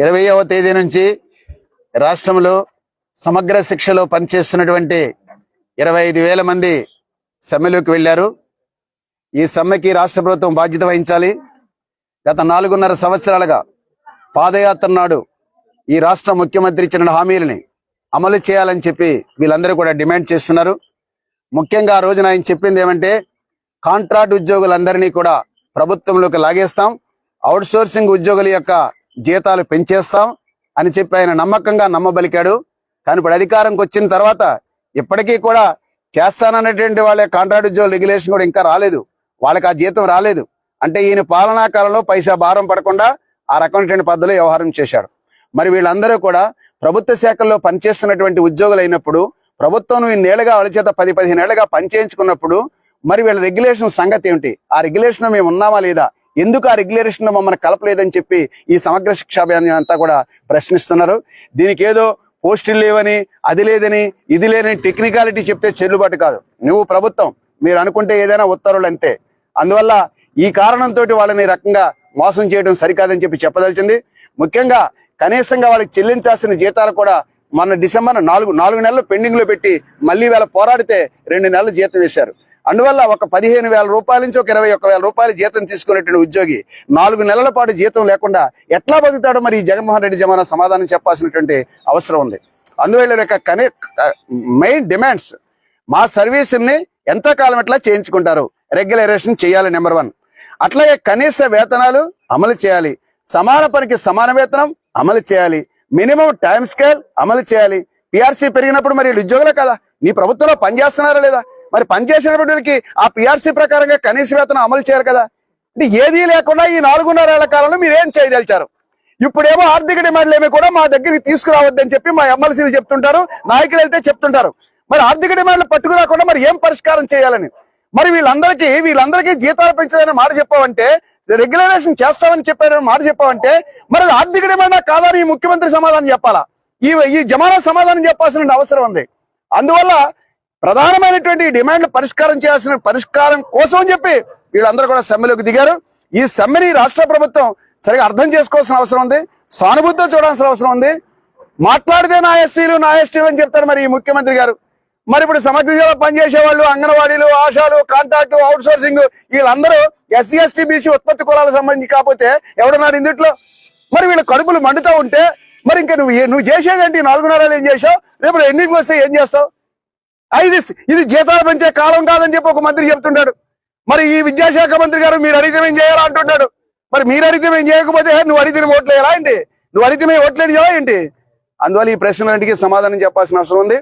ఇరవైవ తేదీ నుంచి రాష్ట్రంలో సమగ్ర శిక్షలో పనిచేస్తున్నటువంటి ఇరవై ఐదు వేల మంది సమ్మెలోకి వెళ్ళారు. ఈ సమ్మెకి రాష్ట్ర ప్రభుత్వం బాధ్యత వహించాలి. గత నాలుగున్నర సంవత్సరాలుగా పాదయాత్ర నాడు ఈ రాష్ట్ర ముఖ్యమంత్రి ఇచ్చిన హామీలని అమలు చేయాలని చెప్పి వీళ్ళందరూ కూడా డిమాండ్ చేస్తున్నారు. ముఖ్యంగా ఆ రోజున ఆయన చెప్పింది ఏమంటే కాంట్రాక్ట్ ఉద్యోగులందరినీ కూడా ప్రభుత్వంలోకి లాగేస్తాం. అవుట్సోర్సింగ్ ఉద్యోగుల యొక్క జీతాలు పెంచేస్తాం అని చెప్పి ఆయన నమ్మకంగా నమ్మబలికాడు. కానీ ఇప్పుడు అధికారంకి వచ్చిన తర్వాత ఇప్పటికీ కూడా చేస్తాననేటువంటి వాళ్ళ కాంట్రాక్ట్ ఉద్యోగ రెగ్యులేషన్ కూడా ఇంకా రాలేదు. వాళ్ళకి ఆ జీతం రాలేదు. అంటే ఈయన పాలనా కాలంలో పైసా భారం పడకుండా ఆ రకమైనటువంటి పద్ధతిలో వ్యవహారం చేశాడు. మరి వీళ్ళందరూ కూడా ప్రభుత్వ శాఖల్లో పనిచేస్తున్నటువంటి ఉద్యోగులు అయినప్పుడు ప్రభుత్వం ఇన్నేళ్ళుగా వాళ్ళ చేత పది పదిహేను ఏళ్ళుగా పనిచేయించుకున్నప్పుడు మరి వీళ్ళ రెగ్యులేషన్ సంగతి ఏమిటి? ఆ రెగ్యులేషన్ మేము ఉన్నామా లేదా? ఎందుకు ఆ రెగ్యులేషన్ మమ్మల్ని కలపలేదని చెప్పి ఈ సమగ్ర శిక్షా అంతా కూడా ప్రశ్నిస్తున్నారు. దీనికి ఏదో పోస్టులు లేవని అది లేదని ఇది లేదని టెక్నికాలిటీ చెప్తే చెల్లుబాటు కాదు. నువ్వు ప్రభుత్వం మీరు అనుకుంటే ఏదైనా ఉత్తర్వులు అంతే. అందువల్ల ఈ కారణంతో వాళ్ళని రకంగా మోసం చేయడం సరికాదని చెప్పి చెప్పదలిచింది. ముఖ్యంగా కనీసంగా వాళ్ళకి చెల్లించాల్సిన జీతాలు కూడా మొన్న డిసెంబర్ నాలుగు నాలుగు నెలలు పెండింగ్లో పెట్టి మళ్ళీ వేళ పోరాడితే రెండు నెలలు జీతం వేశారు. అందువల్ల ఒక పదిహేను వేల రూపాయల నుంచి ఒక ఇరవై ఒక్క వేల రూపాయల జీతం తీసుకునేటువంటి ఉద్యోగి నాలుగు నెలల పాటు జీతం లేకుండా ఎట్లా బతుకుతాడో మరి జగన్మోహన్ రెడ్డి జమానా సమాధానం చెప్పాల్సినటువంటి అవసరం ఉంది. అందువల్ల యొక్క కనే మెయిన్ డిమాండ్స్ మా సర్వీసుల్ని ఎంతకాలం ఎట్లా చేయించుకుంటారు? రెగ్యులరేషన్ చేయాలి నెంబర్ వన్. అట్లాగే కనీస వేతనాలు అమలు చేయాలి. సమాన పనికి సమాన వేతనం అమలు చేయాలి. మినిమం టైం స్కేల్ అమలు చేయాలి. పిఆర్సీ పెరిగినప్పుడు మరి ఉద్యోగులే కదా. నీ ప్రభుత్వంలో పనిచేస్తున్నారా లేదా? మరి పనిచేసేటువంటి వాళ్ళకి ఆ పిఆర్సీ ప్రకారంగా కనీస వేతనం అమలు చేయరు కదా. అంటే ఏదీ లేకుండా ఈ నాలుగున్నర ఏళ్ళ కాలంలో మీరు ఏం చేయదలిచారు? ఇప్పుడేమో ఆర్థిక డిమాండ్లు ఏమి కూడా మా దగ్గరికి తీసుకురావద్దని చెప్పి మా ఎమ్మెల్సీలు చెప్తుంటారు నాయకులు వెళ్తే చెప్తుంటారు. మరి ఆర్థిక డిమాండ్లు పట్టుకురాకుండా మరి ఏం పరిష్కారం చేయాలని? మరి వీళ్ళందరికీ వీళ్ళందరికీ జీతాలు పెంచదని మాట చెప్పావంటే రెగ్యులరేషన్ చేస్తామని చెప్పారని మాట చెప్పావంటే మరి ఆర్థిక డిమాండ్ కాదని ఈ ముఖ్యమంత్రి సమాధానం చెప్పాలా? ఈ ఈ జమానా సమాధానం చెప్పాల్సిన అవసరం ఉంది. అందువల్ల ప్రధానమైనటువంటి డిమాండ్లు పరిష్కారం చేయాల్సిన పరిష్కారం కోసం అని చెప్పి వీళ్ళందరూ కూడా సమ్మెలోకి దిగారు. ఈ సమ్మెని రాష్ట్ర ప్రభుత్వం సరిగా అర్థం చేసుకోవాల్సిన అవసరం ఉంది. సానుభూతితో చూడాల్సిన అవసరం ఉంది. మాట్లాడితే నా ఎస్సీలు నా ఎస్టీలు అని చెప్తారు మరి ఈ ముఖ్యమంత్రి గారు. మరి ఇప్పుడు సమగ్రలో పనిచేసే వాళ్ళు అంగన్వాడీలు ఆశాలు కాంట్రాక్టు అవుట్ సోర్సింగ్ వీళ్ళందరూ ఎస్సీ ఎస్టీ బీసీ ఉత్పత్తి కులాలకు సంబంధించి కాకపోతే ఎవడున్నారు ఇందుట్లో? మరి వీళ్ళ కడుపులు మండుతూ ఉంటే మరి ఇంకా నువ్వు నువ్వు చేసేదేంటి నాలుగున్నరాలు ఏం చేసావు రేపు ఎన్నికలు వస్తే ఏం చేస్తావు? ఇది ఇది జీతాలు పెంచే కాలం కాదని చెప్పి ఒక మంత్రి చెప్తున్నాడు మరి ఈ విద్యాశాఖ మంత్రి గారు మీరు అడిగితే ఏం చేయాలా అంటున్నాడు మరి మీరు అడిగితే ఏం చేయకపోతే నువ్వు అడిగితే మేము ఓట్లు వేయాలా ఏంటి? నువ్వు అడిగితే మేము ఓట్లు వేయాలా ఏంటి? అందువల్ల ఈ ప్రశ్నలన్నిటికీ సమాధానం చెప్పాల్సిన అవసరం ఉంది.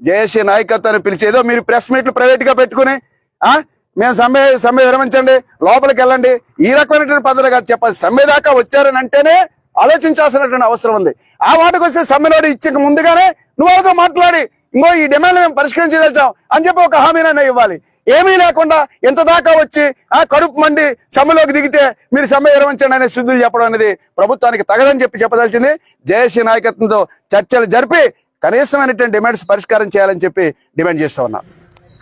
జయశ్రీ నాయకత్వాన్ని పిలిచేదో మీరు ప్రెస్ మీట్లు ప్రైవేట్గా పెట్టుకుని ఆ? మేము సమ్మె సమ్మె విరమించండి లోపలికి వెళ్ళండి. ఈ రకమైనటువంటి పద్ధతి కాదు చెప్పాలి. సమ్మె దాకా వచ్చారని అంటేనే ఆలోచించాల్సినటువంటి అవసరం ఉంది. ఆ మాటకు వస్తే సమ్మెలోడి ఇచ్చక ముందుగానే నువ్వు మాట్లాడి? ఇంకో ఈ డిమాండ్ మేము పరిష్కరించదలిచాం అని చెప్పి ఒక హామీనైనా ఇవ్వాలి. ఏమీ లేకుండా ఎంత దాకా వచ్చి ఆ కడుపు మండి సమ్మెలోకి దిగితే మీరు సమ్మె విరమించండి అనే శుద్ధులు చెప్పడం అనేది ప్రభుత్వానికి తగదని చెప్పి చెప్పదలిచింది. జయశ్రీ నాయకత్వంతో చర్చలు జరిపి కనీసమైనటువంటి డిమాండ్స్ పరిష్కారం చేయాలని చెప్పి డిమాండ్ చేస్తా ఉన్నారు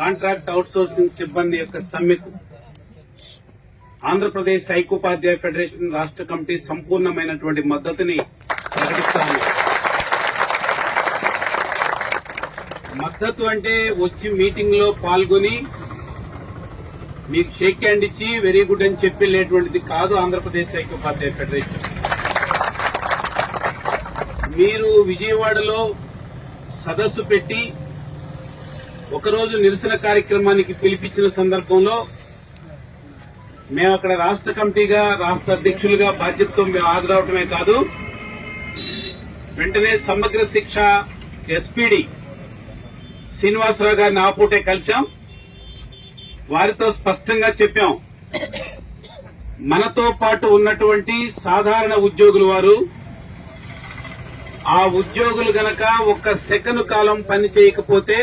కాంట్రాక్ట్ అవుట్సోర్సింగ్ సిబ్బంది యొక్క సమ్మెకు ఆంధ్రప్రదేశ్ సైకోపాధ్యాయ ఫెడరేషన్ రాష్ట్ర కమిటీ సంపూర్ణమైనటువంటి మద్దతుని ప్రకటిస్తాము మద్దతు అంటే వచ్చి మీటింగ్లో పాల్గొని మీకు షేక్ హ్యాండ్ ఇచ్చి వెరీ గుడ్ అని చెప్పి లేటువంటిది కాదు ఆంధ్రప్రదేశ్ ఐకోపాధ్యాయ ఫెడరేషన్. మీరు విజయవాడలో సదస్సు పెట్టి ఒకరోజు నిరసన కార్యక్రమానికి పిలిపించిన సందర్భంలో మేము అక్కడ రాష్ట్ర కమిటీగా రాష్ట్ర అధ్యక్షులుగా బాధ్యతతో మేము హాజరవటమే కాదు వెంటనే సమగ్ర శిక్ష ఎస్పీడీ శ్రీనివాసరావు గారిని ఆపూటే కలిశాం. వారితో స్పష్టంగా చెప్పాం. మనతో పాటు ఉన్నటువంటి సాధారణ ఉద్యోగులు వారు ఆ ఉద్యోగులు గనక ఒక్క సెకండ్ కాలం పని చేయకపోతే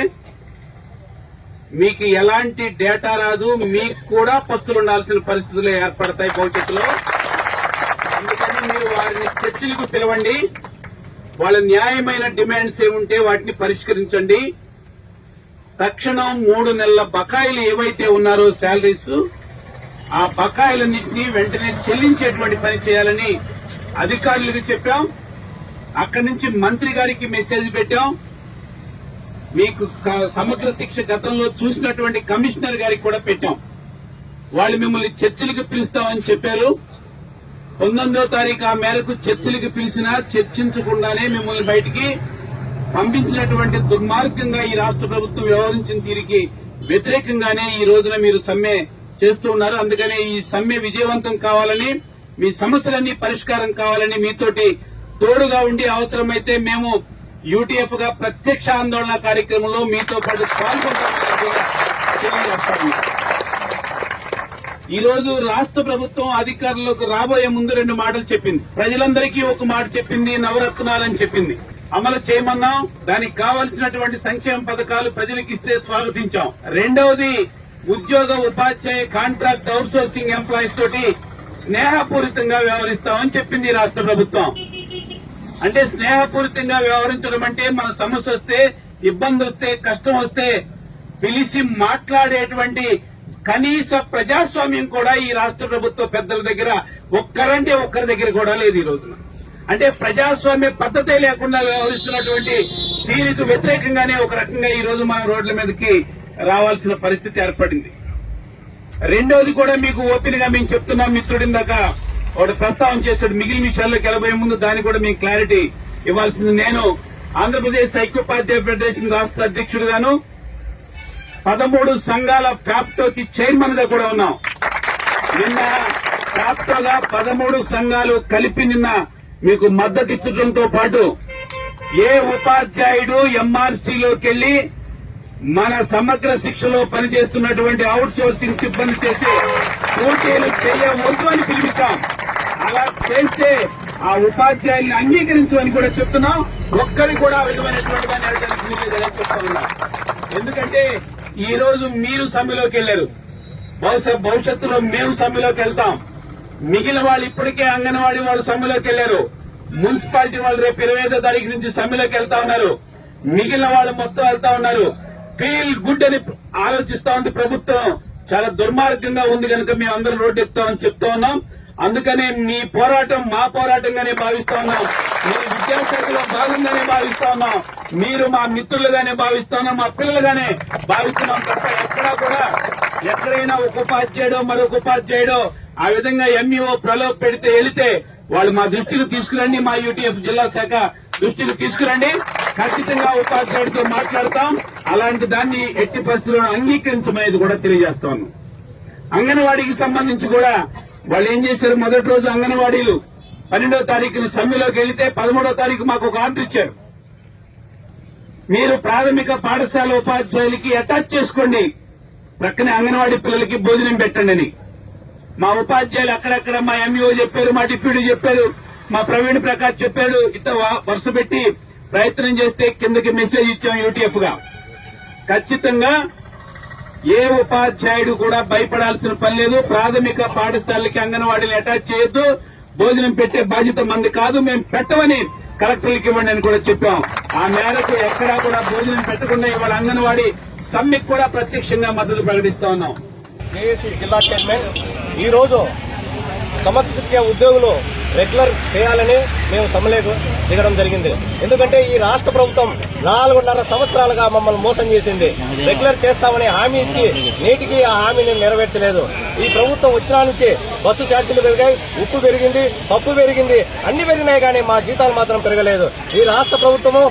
మీకు ఎలాంటి డేటా రాదు మీకు కూడా పస్తులు ఉండాల్సిన పరిస్థితులు ఏర్పడతాయి భవిష్యత్తులో. అందుకని మీరు వారిని చర్చలకు పిలవండి. వాళ్ళ న్యాయమైన డిమాండ్స్ ఏముంటే వాటిని పరిష్కరించండి. తక్షణం మూడు నెలల బకాయిలు ఏవైతే ఉన్నారో శాలరీస్ ఆ బకాయిలన్నింటినీ వెంటనే చెల్లించేటువంటి పని చేయాలని అధికారులకు చెప్పాం. అక్కడి నుంచి మంత్రి గారికి మెసేజ్ పెట్టాం. మీకు సమగ్ర సముద్ర శిక్ష గతంలో చూసినటువంటి కమిషనర్ గారికి కూడా పెట్టాం. వాళ్ళు మిమ్మల్ని చర్చలకు పిలుస్తామని చెప్పారు. పంతొమ్మిదో తారీఖు ఆ మేరకు చర్చలకు పిలిచినా చర్చించకుండానే మిమ్మల్ని బయటికి పంపించినటువంటి దుర్మార్గంగా ఈ రాష్ట్ర ప్రభుత్వం వ్యవహరించిన తీరికి వ్యతిరేకంగానే ఈ రోజున మీరు సమ్మె చేస్తూ ఉన్నారు. అందుకనే ఈ సమ్మె విజయవంతం కావాలని మీ సమస్యలన్నీ పరిష్కారం కావాలని మీతోటి తోడుగా ఉండి అవసరమైతే మేము యూటీఎఫ్గా ప్రత్యక్ష ఆందోళన కార్యక్రమంలో మీతో పాటు పాల్గొంటామని ఈ రోజు రాష్ట్ర ప్రభుత్వం అధికారులకు రాబోయే ముందు రెండు మాటలు చెప్పింది. ప్రజలందరికీ ఒక మాట చెప్పింది నవరత్నాలని చెప్పింది. అమలు చేయమన్నాం. దానికి కావలసినటువంటి సంక్షేమ పథకాలు ప్రజలకు ఇస్తే స్వాగతించాం. రెండవది ఉద్యోగ ఉపాధ్యాయ కాంట్రాక్ట్ అవుట్సోర్సింగ్ ఎంప్లాయీస్ తోటి స్నేహపూరితంగా వ్యవహరిస్తామని చెప్పింది ఈ రాష్ట్ర ప్రభుత్వం. అంటే స్నేహపూరితంగా వ్యవహరించడం అంటే మన సమస్య వస్తే ఇబ్బంది వస్తే కష్టం వస్తే పిలిచి మాట్లాడేటువంటి కనీస ప్రజాస్వామ్యం కూడా ఈ రాష్ట్ర ప్రభుత్వ పెద్దల దగ్గర ఒక్కరంటే ఒక్కరి దగ్గర కూడా లేదు ఈ రోజున. అంటే ప్రజాస్వామ్య పద్ధతే లేకుండా వ్యవహరిస్తున్నటువంటి దీనికి వ్యతిరేకంగానే ఒక రకంగా ఈ రోజు మనం రోడ్ల మీదకి రావాల్సిన పరిస్థితి ఏర్పడింది. రెండోది కూడా మీకు ఓపెన్గా మేము చెప్తున్నాం మిత్రుడిందాక ఒకటి ప్రస్తావన చేశాడు మిగిలిన విషయాల్లోకి వెళ్ళబోయే ముందు దానికి కూడా మీకు క్లారిటీ ఇవ్వాల్సింది నేను. ఆంధ్రప్రదేశ్ ఐక్యోపాధ్యాయ ఫెడరేషన్ రాష్ట్ర అధ్యక్షుడుగాను పదమూడు సంఘాల ఫ్యాప్టోకి చైర్మన్గా కూడా ఉన్నాం. నిన్న ఫ్యాప్టోగా పదమూడు సంఘాలు కలిపి నిన్న మీకు మద్దతు ఇచ్చడంతో పాటు ఏ ఉపాధ్యాయుడు ఎంఆర్సీలోకి వెళ్ళి మన సమగ్ర శిక్షలో పనిచేస్తున్నటువంటి అవుట్ సోర్సింగ్ సిబ్బంది చేసి పోటీలు చేయవద్దు అని పిలిపిస్తాం. అలా చేస్తే ఆ ఉపాధ్యాయుల్ని అంగీకరించమని కూడా చెప్తున్నాం. ఒక్కరి కూడా ఆ విధమైనటువంటి ఎందుకంటే ఈ రోజు మీరు సమ్మెలోకి వెళ్ళారు బహుశా భవిష్యత్తులో మేము సమ్మెలోకి వెళ్తాం మిగిలిన వాళ్ళు ఇప్పటికే అంగన్వాడీ వాళ్ళు సమ్మెలోకి వెళ్ళారు మున్సిపాలిటీ వాళ్ళు రేపు ఇరవై ఐదో తారీఖు నుంచి సమ్మెలోకి వెళ్తా ఉన్నారు. మిగిలిన వాళ్ళు మొత్తం వెళ్తా ఉన్నారు. ఫీల్ గుడ్ అని ఆలోచిస్తా ఉంది ప్రభుత్వం. చాలా దుర్మార్గంగా ఉంది కనుక మేము అందరం రోడ్డు ఎక్కుతామని చెప్తా ఉన్నాం. అందుకనే మీ పోరాటం మా పోరాటంగానే భావిస్తా ఉన్నాం. మీరు విద్యాశాఖలో భాగంగానే భావిస్తా ఉన్నాం. మీరు మా మిత్రులుగానే భావిస్తా ఉన్నాం. మా పిల్లలుగానే భావిస్తున్నాం తప్ప ఎక్కడా కూడా ఎక్కడైనా ఒక ఉపాధ్యాయుడో మరొక ఉపాధ్యాయుడో ఆ విధంగా ఎంఈఓ ప్రలోభ పెడితే వెళితే వాళ్ళు మా దృష్టికి తీసుకురండి మా యూటీఎఫ్ జిల్లా శాఖ దృష్టికి తీసుకురండి. ఖచ్చితంగా ఉపాధ్యాయుడితో మాట్లాడతాం. అలాంటి దాన్ని ఎట్టి పరిస్థితుల్లో అంగీకరించమనేది కూడా తెలియజేస్తాను. అంగన్వాడీకి సంబంధించి కూడా వాళ్ళు ఏం చేశారు? మొదటి రోజు అంగన్వాడీలు పన్నెండో తారీఖున సమ్మెలోకి వెళితే పదమూడో తారీఖు మాకు ఒక ఆర్డర్ ఇచ్చారు. మీరు ప్రాథమిక పాఠశాల ఉపాధ్యాయులకి అటాచ్ చేసుకోండి. ప్రక్కనే అంగన్వాడీ పిల్లలకి భోజనం పెట్టండి అని. మా ఉపాధ్యాయులు అక్కడక్కడ మా ఎంఈఓ చెప్పారు మా డిప్యూటీ చెప్పారు మా ప్రవీణ్ ప్రకాష్ చెప్పాడు. ఇట్లా వరుస పెట్టి ప్రయత్నం చేస్తే కిందకి మెసేజ్ ఇచ్చాం యూటీఎఫ్గా. ఖచ్చితంగా ఏ ఉపాధ్యాయుడు కూడా భయపడాల్సిన పని లేదు. ప్రాథమిక పాఠశాలకి అంగన్వాడీని అటాచ్ చేయొద్దు. భోజనం పెట్టే బాధ్యత మంది కాదు. మేము పెట్టమని కలెక్టర్లకు ఇవ్వండి అని కూడా చెప్పాం. ఆ మేరకు ఎక్కడా కూడా భోజనం పెట్టకుండా ఇవాళ అంగన్వాడీ సమ్మెకు కూడా ప్రత్యక్షంగా మద్దతు ప్రకటిస్తా ఉన్నాం. జేఏసీ జిల్లా చైర్మన్. ఈరోజు సమస్య ఉద్యోగులు రెగ్యులర్ చేయాలని మేము సమ్మలేదు దిగడం జరిగింది. ఎందుకంటే ఈ రాష్ట్ర ప్రభుత్వం నాలుగున్నర సంవత్సరాలుగా మమ్మల్ని మోసం చేసింది. రెగ్యులర్ చేస్తామని హామీ ఇచ్చి నేటికి ఆ హామీని నెరవేర్చలేదు. ఈ ప్రభుత్వం వచ్చినా నుంచి బస్సు ఛార్జీలు పెరిగాయి ఉప్పు పెరిగింది పప్పు పెరిగింది అన్ని పెరిగినాయి కానీ మా జీతాలు మాత్రం పెరగలేదు. ఈ రాష్ట్ర ప్రభుత్వము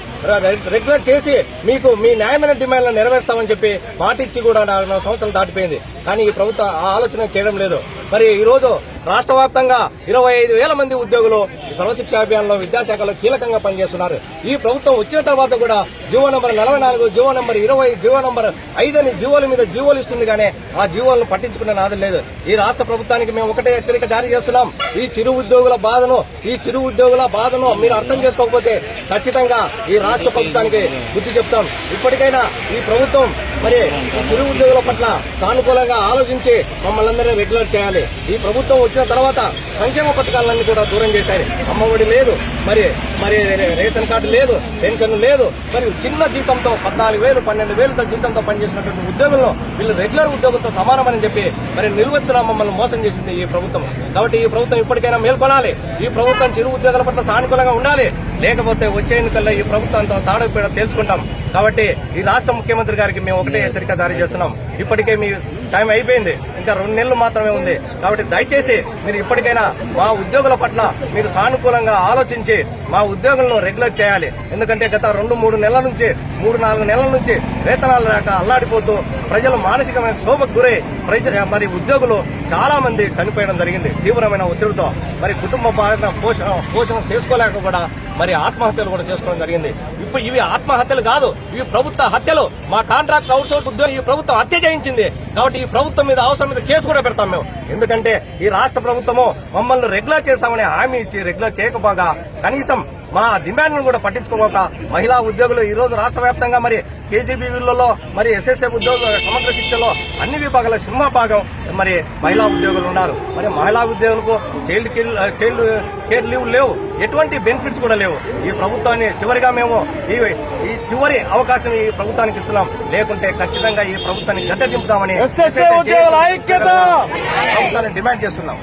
రెగ్యులర్ చేసి మీకు మీ న్యాయమైన డిమాండ్లను నెరవేర్స్తామని చెప్పి మాటిచ్చి కూడా నాలుగు సంవత్సరాలు దాటిపోయింది. కానీ ఈ ప్రభుత్వం ఆ ఆలోచన చేయడం లేదు. మరి ఈ రోజు రాష్ట్ర వ్యాప్తంగా ఇరవై ఐదు వేల మంది ఉద్యోగులు ఈ సర్వశిక్షా అభియాన్లో విద్యాశాఖలో కీలకంగా పనిచేస్తున్నారు. ఈ ప్రభుత్వం వచ్చిన తర్వాత కూడా జీవో నంబర్ నలభై నాలుగు జీవో నంబర్ ఇరవై జీవో నంబర్ ఐదు అని జీవోల మీద జీవోలు ఇస్తుంది కానీ ఆ జీవోలను పట్టించుకునే నాదం లేదు. ఈ రాష్ట్ర ప్రభుత్వానికి మేము ఒకటే హెచ్చరిక జారీ చేస్తున్నాం. ఈ చిరు ఉద్యోగుల బాధను ఈ చిరు ఉద్యోగుల బాధను మీరు అర్థం చేసుకోకపోతే ఖచ్చితంగా ఈ రాష్ట్ర ప్రభుత్వానికి బుద్ధి చెప్తాం. ఇప్పటికైనా ఈ ప్రభుత్వం మరి చిరు ఉద్యోగుల పట్ల సానుకూలంగా ఆలోచించి మమ్మల్ని అందరినీ రెగ్యులర్ చేయాలి. ఈ ప్రభుత్వం వచ్చిన తర్వాత సంక్షేమ పథకాలన్నీ కూడా దూరం చేశారు. అమ్మఒడి లేదు. మరి మరి రేషన్ కార్డు లేదు పెన్షన్ లేదు. మరి చిన్న జీతంతో పద్నాలుగు వేలు పన్నెండు వేలతో జీతంతో పనిచేసినటువంటి ఉద్యోగులను వీళ్ళు రెగ్యులర్ ఉద్యోగంతో సమానమని చెప్పి మరి నిలువెత్తున మమ్మల్ని మోసం చేసింది ఈ ప్రభుత్వం. కాబట్టి ఈ ప్రభుత్వం ఇప్పటికైనా మేల్కొనాలి. ఈ ప్రభుత్వం చిరు ఉద్యోగుల పట్ల సానుకూలంగా ఉండాలి. లేకపోతే వచ్చే ఎన్నికల్లో ఈ ప్రభుత్వంతో తాడపీడ తెలుసుకుంటాం కాబట్టి ఈ రాష్ట్ర ముఖ్యమంత్రి గారికి మేము ఒకటే హెచ్చరిక జారీ చేస్తున్నాం. ఇప్పటికే మీ టైం అయిపోయింది. ఇంకా రెండు నెలలు మాత్రమే ఉంది. కాబట్టి దయచేసి మీరు ఇప్పటికైనా మా ఉద్యోగుల పట్ల మీరు సానుకూలంగా ఆలోచించి మా ఉద్యోగులను రెగ్యులర్ చేయాలి. ఎందుకంటే గత రెండు మూడు నెలల నుంచి మూడు నాలుగు నెలల నుంచి వేతనాలు రాక అల్లాడిపోతూ ప్రజలు మానసికమైన శోభకు గురై ప్రజ మరి ఉద్యోగులు చాలా మంది చనిపోయడం జరిగింది. తీవ్రమైన ఒత్తిడితో మరి కుటుంబ పోషణ పోషణ చేసుకోలేక కూడా మరి ఆత్మహత్యలు కూడా చేసుకోవడం జరిగింది. ఇప్పుడు ఇవి ఆత్మహత్యలు కాదు ఇవి ప్రభుత్వ హత్యలు. మా కాంట్రాక్ట్ అవుట్ సోర్స్ ఉద్యోగం ఈ ప్రభుత్వం హత్య చేయించింది. కాబట్టి ఈ ప్రభుత్వం మీద అవసరం మీద కేసు కూడా పెడతాం మేము. ఎందుకంటే ఈ రాష్ట్ర ప్రభుత్వము మమ్మల్ని రెగ్యులర్ చేస్తామని హామీ ఇచ్చి రెగ్యులర్ చేయకపోగా కనీసం మా డిమాండ్లను కూడా పట్టించుకోక మహిళా ఉద్యోగులు ఈ రోజు రాష్ట్ర వ్యాప్తంగా మరి కేజీబీవీలలో మరి ఎస్ఎస్ఎఫ్ ఉద్యోగుల సమగ్ర శిక్షలో అన్ని విభాగాల సింహభాగం మరి మహిళా ఉద్యోగులు ఉన్నారు. మరి మహిళా ఉద్యోగులకు child care child care leave లేవు. ఎటువంటి బెనిఫిట్స్ కూడా లేవు. ఈ ప్రభుత్వాన్ని చివరిగా మేము ఈ ఈ చివరి అవకాశం ఈ ప్రభుత్వానికి ఇస్తున్నాం. లేకుంటే ఖచ్చితంగా ఈ ప్రభుత్వాన్ని గద్దె దింపుతామని! ప్రభుత్వాన్ని డిమాండ్ చేస్తున్నాం.